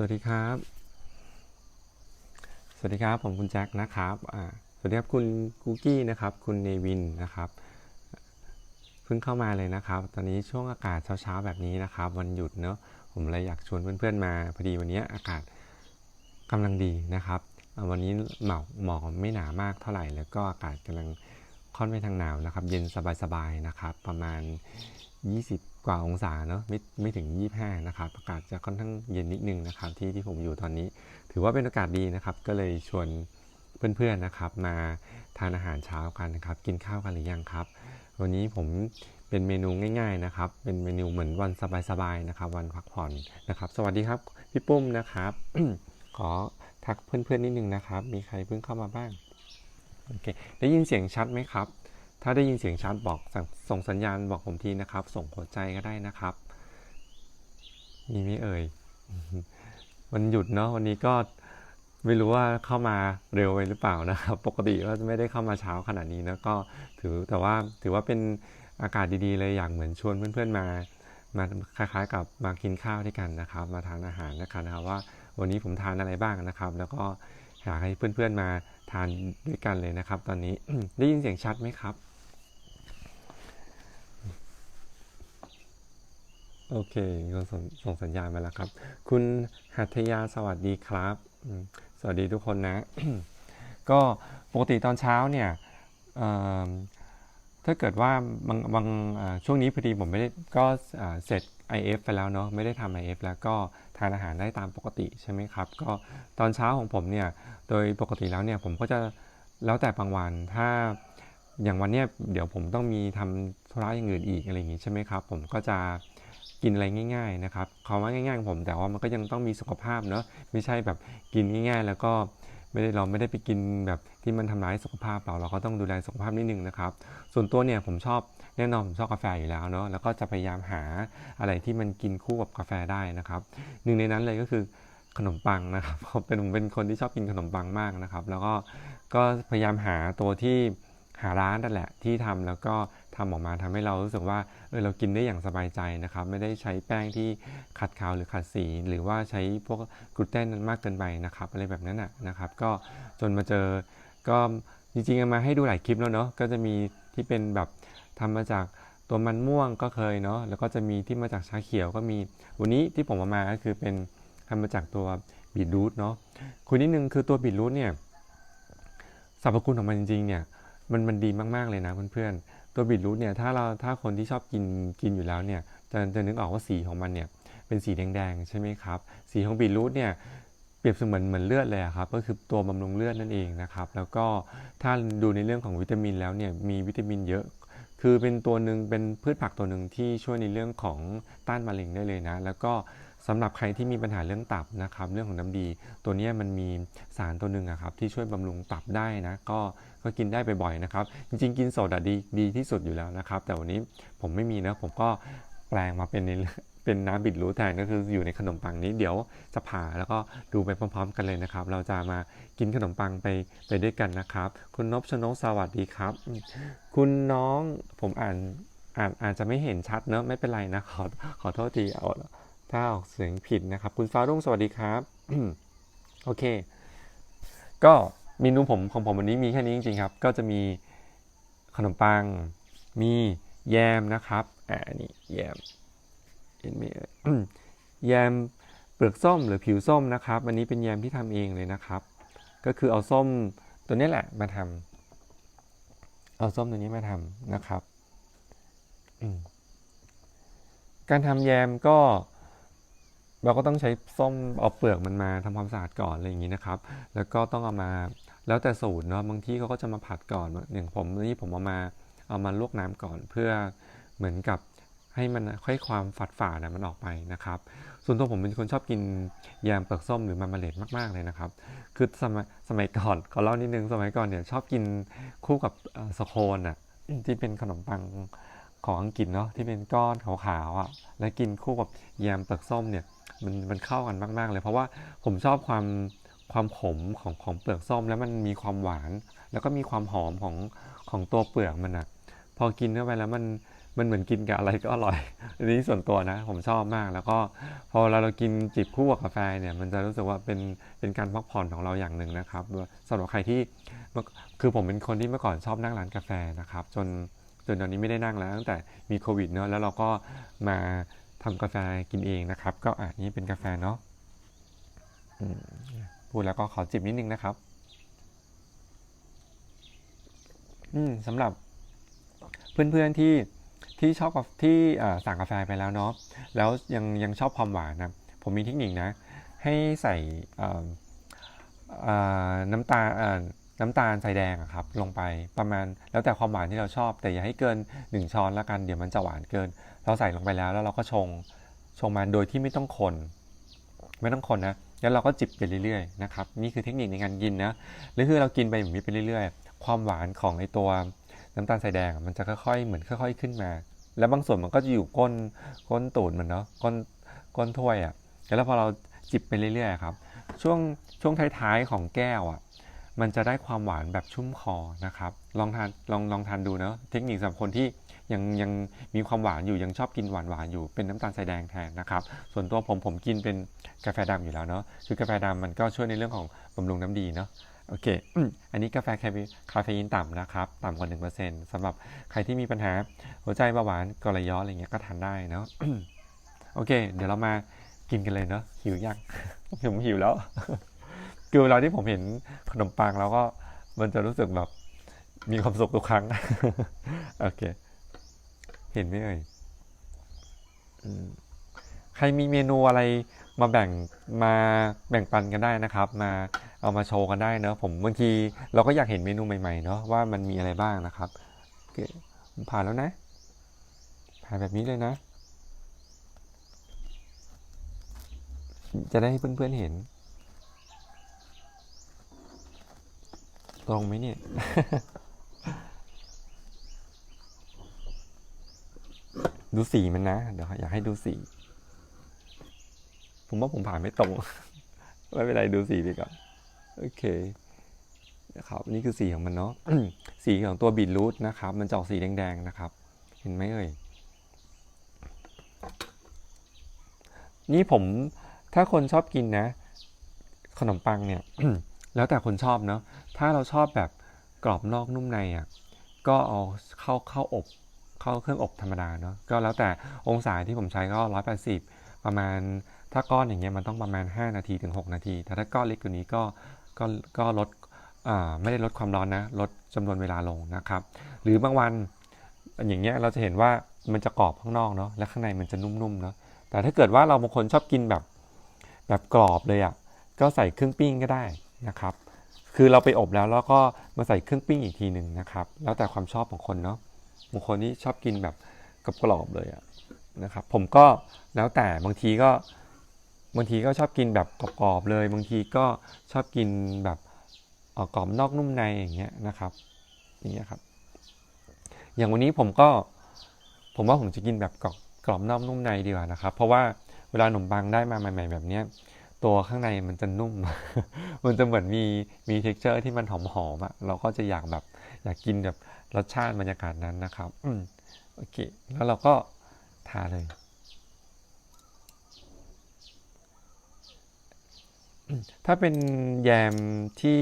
สวัสดีครับ สวัสดีครับ ผมคุณแจ็คนะครับอ่าสวัสดีครับคุณกุกกี้นะครับ คุณเนวินนะครับ เพิ่งเข้ามาเลยนะครับ ตอนนี้ช่วงอากาศเช้าๆแบบนี้นะครับ วันหยุดเนอะผมเลยอยากชวนเพื่อนๆมาพอดีวันนี้อากาศกำลังดีนะครับ วันนี้หมอกหมอกไม่หนามากเท่าไหร่ แล้วก็อากาศกำลังค่อนไปทางหนาวนะครับ เย็นสบายๆนะครับ ประมาณ 20 กว่าองศาเนอะไม่ไม่ถึง 25 นะครับ อากาศจะค่อนข้างเย็นนิดนึงนะครับที่ที่ผมอยู่ตอนนี้ ถือว่าเป็นโอกาสดีนะครับ ก็เลยชวนเพื่อนๆนะครับ มาทานอาหารเช้ากันนะครับ กินข้าวกันหรือยังครับ วันนี้ผมเป็นเมนูง่าย ๆนะครับ เป็นเมนูเหมือนวันสบายๆนะครับ วันพักผ่อนนะครับ สวัสดีครับพี่ปุ้มนะครับ ขอทักเพื่อนๆนิดนึงนะครับ มีใครเพิ่งเข้ามาบ้างโอเคได้ยินเสียงชัดไหมครับ ถ้าได้ยินเสียงชัดบอกส่งส่งสัญญาณบอกผมทีนะครับ ส่งหัวใจก็ได้นะครับ มีไม่เอ่ยวันหยุดเนาะวันนี้ก็ไม่รู้ว่าเข้ามาเร็วไปหรือเปล่านะครับ ปกติก็ไม่ได้เข้ามาเช้าขนาดนี้นะก็ถือแต่ว่าถือว่าเป็นอากาศดีๆเลยอยากเหมือนชวนเพื่อนๆมามาคล้ายๆกับมากินข้าวด้วยกันนะครับ มาทานอาหารนะครับนะครับว่าวันนี้ผมทานอะไรบ้างนะครับ แล้วก็อยากให้เพื่อนๆมาทานด้วยกันเลยนะครับ ตอนนี้ได้ยินเสียงชัดไหมครับ โอเคมีคนส่งส่งสัญญาณมาแล้วครับ คุณหัตถยาสวัสดีครับ สวัสดีทุกคนนะ ก็ปกติตอนเช้าเนี่ยถ้าเกิดว่าบางบางช่วงนี้พอดีผมไม่ได้ก็เสร็จ IF ไปแล้วเนาะไม่ได้ทำ IF แล้วก็ทานอาหารได้ตามปกติใช่ไหมครับ ก็ตอนเช้าของผมเนี่ย โดยปกติแล้วเนี่ยผมก็จะแล้วแต่บางวันถ้าอย่างวันเนี้ยเดี๋ยวผมต้องมีทำธุระอย่างอื่นอีกอะไรอย่างงี้ใช่ไหมครับ ผมก็จะ กินอะไรง่าย ๆนะครับคำว่าง่ายๆของผมแต่ว่ามันก็ยังต้องมีสุขภาพเนาะไม่ใช่แบบกินง่าย ๆ แล้วก็ไม่ได้เราไม่ได้ไปกินแบบที่มันทำร้ายสุขภาพเราเราก็ต้องดูแลสุขภาพนิดนึงนะครับ ส่วนตัวเนี่ยผมชอบแน่นอนผมชอบกาแฟอยู่แล้วเนาะแล้วก็จะพยายามหาอะไรที่มันกินคู่กับกาแฟได้นะครับ หนึ่งในนั้นเลยก็คือขนมปังนะครับผมเป็นผมเป็นคนที่ชอบกินขนมปังมากนะครับ แล้วก็ก็พยายามหาตัวที่ หาร้านนั่นแหละที่ทำแล้วก็ทำออกมาทำให้เรารู้สึกว่าเออเรากินได้อย่างสบายใจนะครับ ไม่ได้ใช้แป้งที่ขัดขาวหรือขัดสี หรือว่าใช้พวกกลูเตนนั้นมากเกินไปนะครับอะไรแบบนั้นนะนะครับ ก็จนมาเจอก็จริงๆมาให้ดูหลายคลิปแล้วเนาะก็จะมีที่เป็นแบบทำมาจากตัวมันม่วงก็เคยเนาะแล้วก็จะมีที่มาจากชาเขียวก็มีวันนี้ที่ผมเอามาก็คือเป็นทำมาจากตัวบีทรูทเนาะคุยนิดนึงคือตัวบีทรูทเนี่ยสรรพคุณของมันจริงๆเนี่ย มันมันดีมากๆเลยนะเพื่อนๆ ตัวบีทรูทเนี่ยถ้าเราถ้าคนที่ชอบกินกินอยู่แล้วเนี่ยจะจะนึกออกว่าสีของมันเนี่ยเป็นสีแดงๆใช่ไหมครับ สีของบีทรูทเนี่ยเปรียบเสมือนเหมือนเลือดเลยครับ ก็คือตัวบำรุงเลือดนั่นเองนะครับ แล้วก็ถ้าดูในเรื่องของวิตามินแล้วเนี่ยมีวิตามินเยอะ คือเป็นตัวหนึ่งเป็นพืชผักตัวหนึ่งที่ช่วยในเรื่องของต้านมะเร็งได้เลยนะ แล้วก็ สำหรับใครที่มีปัญหาเรื่องตับนะครับ เรื่องของน้ำดี ตัวนี้มันมีสารตัวหนึ่งครับที่ช่วยบำรุงตับได้นะ ก็ก็กินได้บ่อยๆนะครับ จริงๆ กินสดอะดีดีที่สุดอยู่แล้วนะครับ แต่วันนี้ผมไม่มีนะผมก็แปลงมาเป็นในเป็นน้ำบิดรู้แทนก็คืออยู่ในขนมปังนี้เดี๋ยวจะผ่าแล้วก็ดูไปพร้อม ๆ กันเลยนะครับ เราจะมากินขนมปังไปไปด้วยกันนะครับ คุณนพชนกสวัสดีครับ คุณน้องผมอ่านอ่านอาจจะไม่เห็นชัดเนอะไม่เป็นไรนะขอขอโทษทีเอา ถ้าออกเสียงผิดนะครับ คุณฟ้ารุ่งสวัสดีครับ โอเค ก็เมนูผมของผมวันนี้มีแค่นี้จริงๆครับ ก็จะมีขนมปัง มีแยมนะครับ อ่านี่แยมเห็นไหมแยมเปลือกส้มหรือผิวส้มนะครับอันนี้เป็นแยมที่ทำเองเลยนะครับ ก็คือเอาส้มตัวนี้แหละมาทำเอาส้มตัวนี้มาทำนะครับ การทำแยมก็ เราก็ต้องใช้ส้มเอาเปลือกมันมาทำความสะอาดก่อนอะไรอย่างนี้นะครับ แล้วก็ต้องเอามาแล้วแต่สูตรเนาะบางที่เขาก็จะมาผัดก่อนอย่างผมนี่ผมเอามาเอามาลวกน้ำก่อนเพื่อเหมือนกับให้มันค่อยความฝาดฝาดๆอะมันออกไปนะครับ ส่วนตัวผมเป็นคนชอบกินแยมเปลือกส้มหรือมันเมล็ดมากๆเลยนะครับ คือสมัยสมัยก่อนขอเล่านิดนึงสมัยก่อนเนี่ยชอบกินคู่กับสโคนอะที่เป็นขนมปังของอังกฤษเนาะที่เป็นก้อนขาวๆอะแล้วกินคู่กับแยมเปลือกส้มเนี่ย มันมันเข้ากันมากๆเลย เพราะว่าผมชอบความความขมของของเปลือกส้ม แล้วมันมีความหวาน แล้วก็มีความหอมของของตัวเปลือกมันอะพอกินเข้าไปแล้วมันมันเหมือนกินกับอะไรก็อร่อย อันนี้ส่วนตัวนะ ผมชอบมาก แล้วก็พอเราเรากินจิบคู่กับกาแฟเนี่ย มันจะรู้สึกว่าเป็นเป็นการพักผ่อนของเราอย่างหนึ่งนะครับสำหรับใครที่คือผมเป็นคนที่เมื่อก่อนชอบนั่งร้านกาแฟนะครับ จนจนตอนนี้ไม่ได้นั่งแล้วตั้งแต่มีโควิดเนอะแล้วเราก็มา ทำกาแฟกินเองนะครับ ก็อะนี่เป็นกาแฟเนาะพูดแล้วก็ขอจิบนิดนึงนะครับ อืมสำหรับเพื่อนๆที่ที่ชอบที่สั่งกาแฟไปแล้วเนาะแล้วยังยังชอบความหวานนะผมมีเทคนิคนะ ให้ใส่น้ำตาล น้ำตาลใส่แดงครับลงไปประมาณแล้วแต่ความหวานที่เราชอบ แต่อย่าให้เกิน 1 ช้อนละกันเดี๋ยวมันจะหวานเกิน เราใส่ลงไปแล้วแล้วเราก็ชงชงมาโดยที่ไม่ต้องคน ไม่ต้องคนนะแล้วเราก็จิบไปเรื่อยๆนะครับนี่คือเทคนิคในการกินนะหรือคือเรากินไปแบบนี้ไปเรื่อยๆ ความหวานของไอตัวน้ำตาลใส่แดงมันจะค่อยๆ เหมือนค่อย ๆ ขึ้นมา แล้วบางส่วนมันก็จะอยู่ก้นก้นตูดเหมันเนาะก้นก้นถ้วยอะ่ะแล้วพอเราจิบไปเรื่อยๆครับช่วงช่วงท้ายๆของแก้วอะ่ะ มันจะได้ความหวานแบบชุ่มคอนะครับ ลองทานลองลองทานดูเนาะเทคนิคสำหรับคนที่ยังยังมีความหวานอยู่ยังชอบกินหวานหวานอยู่เป็นน้ำตาลทรายแดงแทนนะครับ ส่วนตัวผมผมกินเป็นกาแฟดำอยู่แล้วเนาะคือกาแฟดำมันก็ช่วยในเรื่องของบำรุงน้ำดีเนาะโอเค อันนี้กาแฟคาเฟคาเฟอีนต่ำนะครับ ต่ำกว่า 1%สำหรับใครที่มีปัญหาหัวใจเบาหวานกระย้อนอะไรเงี้ยก็ทานได้เนาะโอเค เดี๋ยวเรามากินกันเลยเนาะหิวยังผมหิวแล้ว คือเวลาที่ผมเห็นขนมปังแล้วก็มันจะรู้สึกแบบมีความสุขทุกครั้ง โอเค เห็นไหมเอ่ยใครมีเมนูอะไรมาแบ่งมาแบ่งปันกันได้นะครับ มาเอามาโชว์กันได้เนอะผมบางทีเราก็อยากเห็นเมนูใหม่ๆเนาะว่ามันมีอะไรบ้างนะครับผ่านแล้วนะ ผ่านแบบนี้เลยนะ จะได้ให้เพื่อนๆเห็น ตรงไหมเนี่ย ดูสีมันนะ เดี๋ยวอยากให้ดูสี ผมว่าผมผ่านไม่ตรง ไม่เป็นไรดูสีดีกว่าโอเคนะครับนี่คือสีของมันเนาะสีของตัวบีทรูทนะครับ มันจะออกสีแดงๆนะครับ เห็นไหมเอ่ยนี่ผมถ้าคนชอบกินนะ ขนมปังเนี่ย แล้วแต่คนชอบเนาะถ้าเราชอบแบบกรอบนอกนุ่มในอะก็เอาเข้าเข้าอบเข้าเครื่องอบธรรมดาเนาะก็แล้วแต่องศาที่ผมใช้ก็180ปดสิบประมาณถ้าก้อนอย่างเงี้ยมันต้องประมาณ 5 นาทีถึง 6 นาที แต่ถ้าก้อนเล็กกว่านี้ก็ก็ก็ลดอ่าไม่ได้ลดความร้อนนะ ลดจำนวนเวลาลงนะครับ หรือบางวันอย่างเงี้ยเราจะเห็นว่ามันจะกรอบข้างนอกเนาะและข้างในมันจะนุ่มๆเนาะแต่ถ้าเกิดว่าเราบางคนชอบกินแบบแบบกรอบเลยอะ่ะก็ใส่เครื่องปิ้งก็ได้ นะครับ คือเราไปอบแล้วแล้วก็มาใส่เครื่องปิ้งอีกทีหนึ่งนะครับ แล้วแต่ความชอบของคนเนาะบางคนที่ชอบกินแบบกับกรอบเลยอะนะครับ ผมก็แล้วแต่บางทีก็บางทีก็ชอบกินแบบกรอบๆเลย บางทีก็ชอบกินแบบออกรอบนอกนุ่มในอย่างเงี้ยนะครับอย่างเงี้ยครับ อย่างวันนี้ผมก็ผมว่าผมจะกินแบบกรอบกรอบนอกนุ่มในดีกว่านะครับ เพราะว่าเวลาขนมปังได้มาใหม่ ๆ แบบเนี้ย ตัวข้างในมันจะนุ่ม มันจะเหมือนมีมี t e x t อร์ที่มันหอมๆอะเราก็จะอยากแบบอยากกินแบบรสชาติบรรยากาศนั้นนะครับอืมโอเค แล้วเราก็ทาเลย ถ้าเป็นแยมที่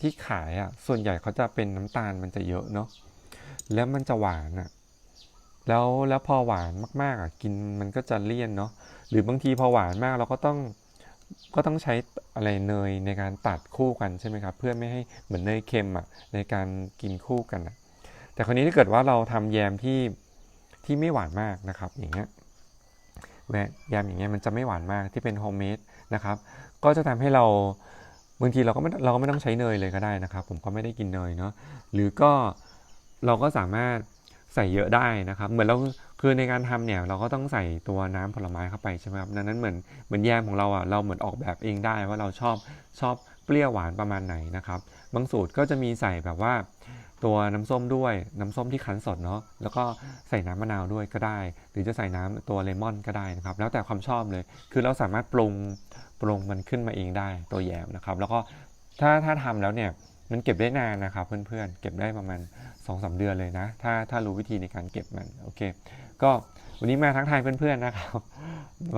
ที่ขายอะ ส่วนใหญ่เขาจะเป็นน้ำตาลมันจะเยอะเนาะ แล้วมันจะหวานอะ แล้วแล้วพอหวานมากๆอะ กินมันก็จะเลี่ยนเนาะ หรือบางทีพอหวานมากเราก็ต้องก็ต้องใช้อะไรเนยในการตัดคู่กันใช่ไหมครับ เพื่อไม่ให้เหมือนเนยเค็มอะในการกินคู่กันอะแต่คราวนี้ถ้าเกิดว่าเราทำแยมที่ที่ไม่หวานมากนะครับ อย่างเงี้ยแยมอย่างเงี้ยมันจะไม่หวานมากที่เป็นโฮมเมดนะครับก็จะทำให้เราบางทีเราก็ไม่เราก็ไม่ต้องใช้เนยเลยก็ได้นะครับ ผมก็ไม่ได้กินเนยเนาะหรือก็เราก็สามารถใส่เยอะได้นะครับ เหมือนเรา คือในการทำเนี่ยเราก็ต้องใส่ตัวน้ำผลไม้เข้าไปใช่ไหมครับดังนั้นเหมือนเหมือนแยมของเราอะเราเหมือนออกแบบเองได้ว่าเราชอบชอบเปรี้ยวหวานประมาณไหนนะครับ บางสูตรก็จะมีใส่แบบว่า ตัวน้ำส้มด้วยน้ำส้มที่คั้นสดเนาะแล้วก็ใส่น้ำมะนาวด้วยก็ได้ หรือจะใส่น้ำตัวเลมอนก็ได้นะครับ แล้วแต่ความชอบเลย คือเราสามารถปรุงปรุงมันขึ้นมาเองได้ตัวแยมนะครับ แล้วก็ถ้าถ้าทำแล้วเนี่ย มันเก็บได้นานนะครับเพื่อนๆ เก็บได้ประมาณ2อสเดือนเลยนะ ถ้าถ้ารู้วิธีในการเก็บมันโอเค ก็วันนี้มาทักทายเพื่อนๆนะครับ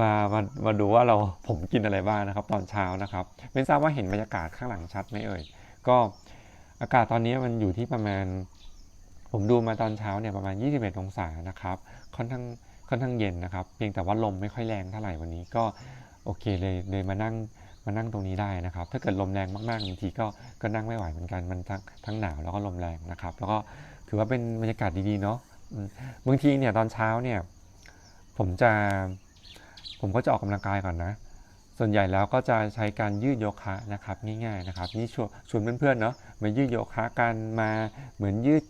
มามามาดูว่าเราผมกินอะไรบ้างนะครับ ตอนเช้านะครับไม่ทราบว่าเห็นบรรยากาศข้างหลังชัดไหมเอ่ยก็อากาศตอนนี้มันอยู่ที่ประมาณ ผมดูมาตอนเช้าเนี่ยประมาณ 21 องศานะครับค่อนข้างค่อนข้างเย็นนะครับ เพียงแต่ว่าลมไม่ค่อยแรงเท่าไหร่วันนี้ก็โอเคเลยเลยมานั่ง มานั่งตรงนี้ได้นะครับ ถ้าเกิดลมแรงมากๆบางทีก็ก็นั่งไม่ไหวเหมือนกันมันทั้งทั้งหนาวแล้วก็ลมแรงนะครับ แล้วก็ถือว่าเป็นบรรยากาศดีๆเนาะบางทีเนี่ยตอนเช้าเนี่ยผมจะผมก็จะออกกำลังกายก่อนนะ ส่วนใหญ่แล้วก็จะใช้การยืดโยคะนะครับง่ายๆนะครับนี่ชวนชวนเพื่อนๆเนาะมายืดโยคะกันมาเหมือนยืด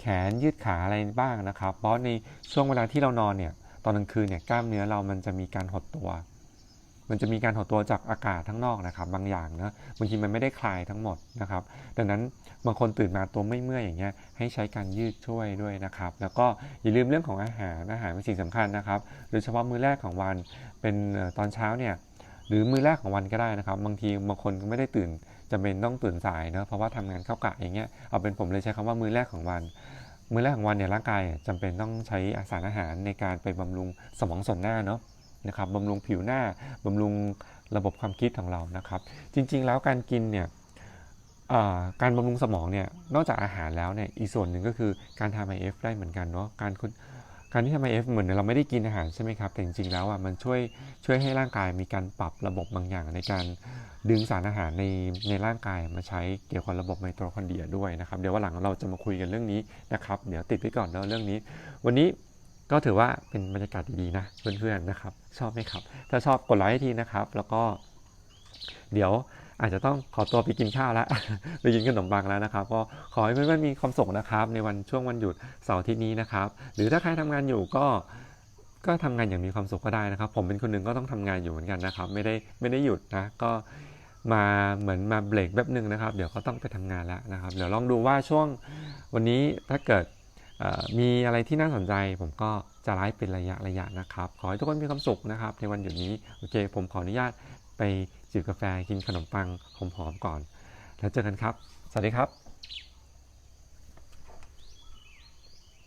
แขนยืดขาอะไรบ้างนะครับ เพราะในช่วงเวลาที่เรานอนเนี่ยตอนกลางคืนเนี่ยกล้ามเนื้อเรามันจะมีการหดตัว มันจะมีการหดตัวจากอากาศทั้งนอกนะครับ บางอย่างนะบางทีมันไม่ได้คลายทั้งหมดนะครับ ดังนั้นบางคนตื่นมาตัวไม่เมื่อยอย่างเงี้ยให้ใช้การยืดช่วยด้วยนะครับ แล้วก็อย่าลืมเรื่องของอาหารอาหารเป็นสิ่งสำคัญนะครับโดยเฉพาะมื้อแรกของวันเป็นตอนเช้าเนี่ยหรือมื้อแรกของวันก็ได้นะครับ บางทีบางคนก็ไม่ได้ตื่นจำเป็นต้องตื่นสายเนอะเพราะว่าทำงานเข้ากะอย่างเงี้ยเอาเป็นผมเลยใช้คำว่ามื้อแรกของวันมื้อแรกของวันเนี่ยร่างกายจำเป็นต้องใช้สารอาหารในการไปบำรุงสมองส่วนหน้าเนาะ นะครับบำรุงผิวหน้าบำรุงระบบความคิดของเรานะครับ จริง ๆ แล้วการกินเนี่ยการบำรุงสมองเนี่ยนอกจากอาหารแล้วเนี่ยอีกส่วนหนึ่งก็คือการทำ IF ได้เหมือนกันเนาะการการที่ทำ IF เอฟเหมือนเราไม่ได้กินอาหารใช่ไหมครับ แต่จริงๆแล้วอะมันช่วยช่วยให้ร่างกายมีการปรับระบบบางอย่างในการดึงสารอาหารในในร่างกายมาใช้เกี่ยวกับระบบไมโทคอนเดรียด้วยนะครับ เดี๋ยววันหลังเราจะมาคุยกันเรื่องนี้นะครับ เดี๋ยวติดไว้ก่อนเนาะเรื่องนี้ วันนี้ ก็ถือว่าเป็นบรรยากาศดีๆนะเพื่อนๆนะครับ ชอบไหมครับ ถ้าชอบกดไลค์ให้ทีนะครับ แล้วก็ เดี๋ยวอาจจะต้องขอตัวไปกินข้าวแล้ว ไปกินขนมปังแล้วนะครับ ก็ขอให้เพื่อนๆมีความสุขนะครับ ในวันช่วงวันหยุดเสาร์ทิตย์นี้นะครับ หรือถ้าใครทำงานอยู่ก็ก็ทำงานอย่างมีความสุขก็ได้นะครับ ผมเป็นคนหนึ่งก็ต้องทำงานอยู่เหมือนกันนะครับ ไม่ได้ไม่ได้หยุดนะ ก็มาเหมือนมาเบรกแป๊บหนึ่งนะครับ เดี๋ยวก็ต้องไปทำงานแล้วนะครับ เดี๋ยวลองดูว่าช่วงวันนี้ถ้าเกิด มีอะไรที่น่าสนใจผมก็จะไลฟ์เป็นระยะระยะนะครับ ขอให้ทุกคนมีความสุขนะครับ ในวันหยุดนี้โอเค ผมขออนุญาตไปจิบกาแฟกินขนมปังหอมๆก่อน แล้วเจอกันครับ สวัสดีครับ